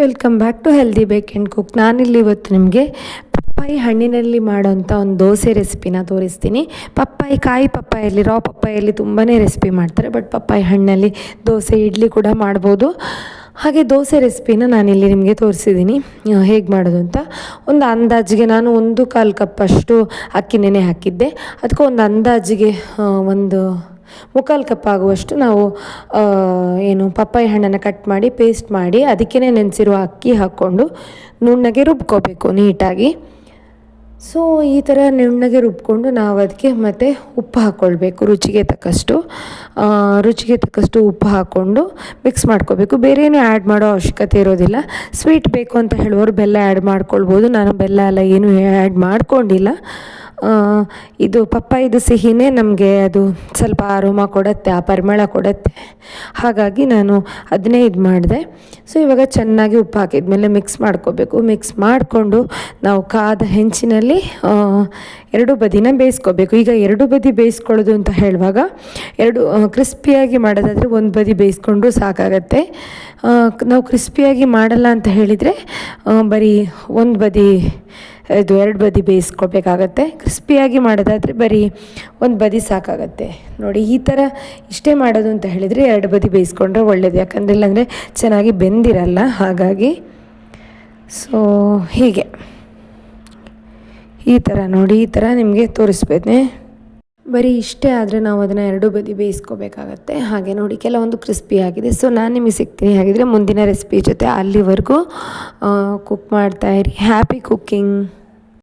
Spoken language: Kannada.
Welcome back to healthy bake and cook ನಾನಿಲ್ಲಿ ಇವತ್ತು ನಿಮಗೆ ಪಪ್ಪಾಯಿ ಹಣ್ಣಿನಲ್ಲಿ ಮಾಡೋವಂಥ ಒಂದು ದೋಸೆ ರೆಸಿಪಿನ ತೋರಿಸ್ತೀನಿ. ಪಪ್ಪಾಯಿ ಕಾಯಿ ಪಪ್ಪಾಯಲ್ಲಿ ರಾ ಪಪ್ಪಾಯಲ್ಲಿ ತುಂಬಾ ರೆಸಿಪಿ ಮಾಡ್ತಾರೆ ಬಟ್ ಪಪ್ಪಾಯಿ ಹಣ್ಣಲ್ಲಿ ದೋಸೆ, ಇಡ್ಲಿ ಕೂಡ ಮಾಡ್ಬೋದು. ಹಾಗೆ ದೋಸೆ ರೆಸಿಪಿನ ನಾನಿಲ್ಲಿ ನಿಮಗೆ ತೋರಿಸಿದ್ದೀನಿ. ಹೇಗೆ ಮಾಡೋದು ಅಂತ. ಒಂದು ಅಂದಾಜಿಗೆ ನಾನು ಒಂದು ಕಾಲು ಕಪ್ಪಷ್ಟು ಅಕ್ಕಿ ನೆನೆ ಹಾಕಿದ್ದೆ. ಅದಕ್ಕೆ ಒಂದು ಅಂದಾಜಿಗೆ ಒಂದು ಮುಕ್ಕಾಲು ಕಪ್ ಆಗುವಷ್ಟು ನಾವು ಏನು ಪಪ್ಪಾಯಿ ಹಣ್ಣನ್ನು ಕಟ್ ಮಾಡಿ ಪೇಸ್ಟ್ ಮಾಡಿ ಅದಕ್ಕೇ ನೆನೆಸಿರುವ ಅಕ್ಕಿ ಹಾಕ್ಕೊಂಡು ನುಣ್ಣಗೆ ರುಬ್ಕೋಬೇಕು ನೀಟಾಗಿ. ಸೊ ಈ ಥರ ನುಣ್ಣಗೆ ರುಬ್ಕೊಂಡು ನಾವು ಅದಕ್ಕೆ ಮತ್ತು ಉಪ್ಪು ಹಾಕ್ಕೊಳ್ಬೇಕು ರುಚಿಗೆ ತಕ್ಕಷ್ಟು. ರುಚಿಗೆ ತಕ್ಕಷ್ಟು ಉಪ್ಪು ಹಾಕ್ಕೊಂಡು ಮಿಕ್ಸ್ ಮಾಡ್ಕೋಬೇಕು. ಬೇರೆ ಏನು ಆ್ಯಡ್ ಮಾಡೋ ಅವಶ್ಯಕತೆ ಇರೋದಿಲ್ಲ. ಸ್ವೀಟ್ ಬೇಕು ಅಂತ ಹೇಳುವವರು ಬೆಲ್ಲ ಆ್ಯಡ್ ಮಾಡ್ಕೊಳ್ಬೋದು. ನಾನು ಬೆಲ್ಲ ಎಲ್ಲ ಏನು ಆ್ಯಡ್ ಮಾಡ್ಕೊಂಡಿಲ್ಲ. ಇದು ಪಪ್ಪಾಯಿದು ಸಿಹಿನೇ ನಮಗೆ ಅದು ಸ್ವಲ್ಪ ಆರೋಮ ಕೊಡುತ್ತೆ, ಆ ಪರಿಮಳ ಕೊಡುತ್ತೆ. ಹಾಗಾಗಿ ನಾನು ಅದನ್ನೇ ಇದು ಮಾಡಿದೆ. ಸೊ ಇವಾಗ ಚೆನ್ನಾಗಿ ಉಪ್ಪು ಹಾಕಿದ್ಮೇಲೆ ಮಿಕ್ಸ್ ಮಾಡ್ಕೋಬೇಕು. ಮಿಕ್ಸ್ ಮಾಡಿಕೊಂಡು ನಾವು ಕಾದ ಹೆಂಚಿನಲ್ಲಿ ಎರಡು ಬದಿನ ಬೇಯಿಸ್ಕೋಬೇಕು. ಈಗ ಎರಡು ಬದಿ ಬೇಯಿಸ್ಕೊಳ್ಳೋದು ಅಂತ ಹೇಳುವಾಗ, ಎರಡು ಕ್ರಿಸ್ಪಿಯಾಗಿ ಮಾಡೋದಾದರೆ ಒಂದು ಬದಿ ಬೇಯಿಸ್ಕೊಂಡು ಸಾಕಾಗತ್ತೆ. ನಾವು ಕ್ರಿಸ್ಪಿಯಾಗಿ ಮಾಡಲ್ಲ ಅಂತ ಹೇಳಿದರೆ ಬರೀ ಒಂದು ಬದಿ ಇದು ಎರಡು ಬದಿ ಬೇಯಿಸ್ಕೊಳ್ಬೇಕಾಗತ್ತೆ ಕ್ರಿಸ್ಪಿಯಾಗಿ ಮಾಡೋದಾದರೆ ಬರೀ ಒಂದು ಬದಿ ಸಾಕಾಗತ್ತೆ. ನೋಡಿ, ಈ ಥರ ಇಷ್ಟೇ ಮಾಡೋದು ಅಂತ ಹೇಳಿದರೆ ಎರಡು ಬದಿ ಬೇಯಿಸ್ಕೊಂಡ್ರೆ ಒಳ್ಳೆಯದು ಯಾಕಂದರೆ ಇಲ್ಲಾಂದರೆ ಚೆನ್ನಾಗಿ ಬೆಂದಿರಲ್ಲ. ಹಾಗಾಗಿ ಸೊ, ಹೀಗೆ. ಈ ಥರ ನೋಡಿ, ಈ ಥರ ನಿಮಗೆ ತೋರಿಸ್ಬೇನೆ. ಬರೀ ಇಷ್ಟೇ ಆದರೆ ನಾವು ಅದನ್ನು ಎರಡು ಬದಿ ಬೇಯಿಸ್ಕೋಬೇಕಾಗತ್ತೆ. ಹಾಗೆ ನೋಡಿ, ಕೆಲವೊಂದು ಕ್ರಿಸ್ಪಿ ಆಗಿದೆ. ಸೊ ನಾನು ನಿಮಗೆ ಸಿಗ್ತೀನಿ. ಹಾಗಿದ್ರೆ ಮುಂದಿನ ರೆಸಿಪಿ ಜೊತೆ ಅಲ್ಲಿವರೆಗೂ ಕುಕ್ ಮಾಡ್ತಾಯಿರಿ ಹ್ಯಾಪಿ ಕುಕ್ಕಿಂಗ್